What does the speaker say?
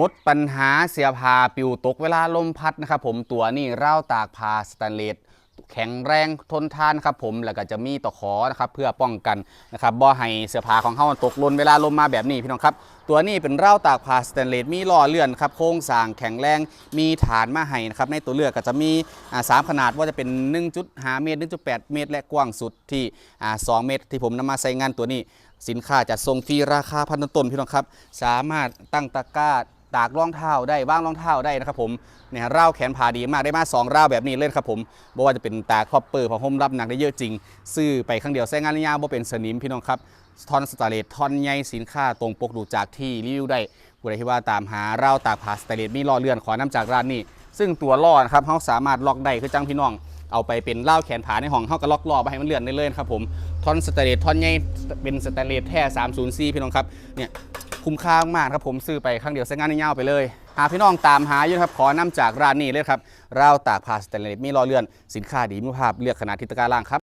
มดปัญหาเสียผาปิวตกเวลาลมพัดนะครับผมตัวนี้ราวตากผาสแตนเลสแข็งแรงทนทานครับผมแล้วก็จะมีตะขอนะครับเพื่อป้องกันนะครับบ่ให้เสื้อผ้าของเขาตกล่นเวลาลมมาแบบนี้พี่น้องครับ ตัวนี้เป็นราตากผ้าสแตนเลสมีล้อเลื่อนครับโครงสร้างแข็งแรงมีฐานมาให้นะครับในตัวเลือกก็จะมีสามขนาดว่าจะเป็น 1.5 เมตร 1.8 เมตร และกว้างสุดที่อ่า2เมตร ที่ผมนำมาใส่งานตัวนี้ สินค้าจัดส่งฟรีราคาพันต้นพี่น้องครับ สามารถตั้งตะกร้า ตากรองเท้าได้ว่างรองเท้าได้นะครับผมเนี่ยร่าวแขนผาดีมากได้มาสองร่าวแบบนี้เลยครับผมบอกว่าจะเป็นตากครอบเปอร์ผ้าห่มรับหนักได้เยอะจริง ซื้อไปครั้งเดียวใช้งานระยะบ่เป็นสนิมพี่น้องครับทอนสแตนเลสทอนใหญ่สินค้าตรงปกดูจากที่รีวิวได้ผู้ใดที่ว่าตามหาร่าวตากผ้าสแตนเลสมีล้อเลื่อนขอน้ำจากร้านนี้ ซึ่งตัวล้อนะครับเขาสามารถล็อกได้คือจังพี่น้องเอาไปเป็นเล่าแขนผาในห้องเขาก็ล็อกล้อไปให้มันเลื่อนได้เลยครับผมทอนสแตนเลสทอนใหญ่เป็นสแตนเลสแท้304 พี่น้องครับเนี่ย คุ้มค่ามากครับผมซื้อไปครั้งเดียวใช้งานยาวๆไปเลยหากพี่น้องตามหาอยู่นะครับขอน้ำจากร้านนี้เลยครับราวตากผ้าสแตนเลสมีล้อเลื่อนสินค้าดีมีคุภาพเลือกขนาดทิตะการล่างครับ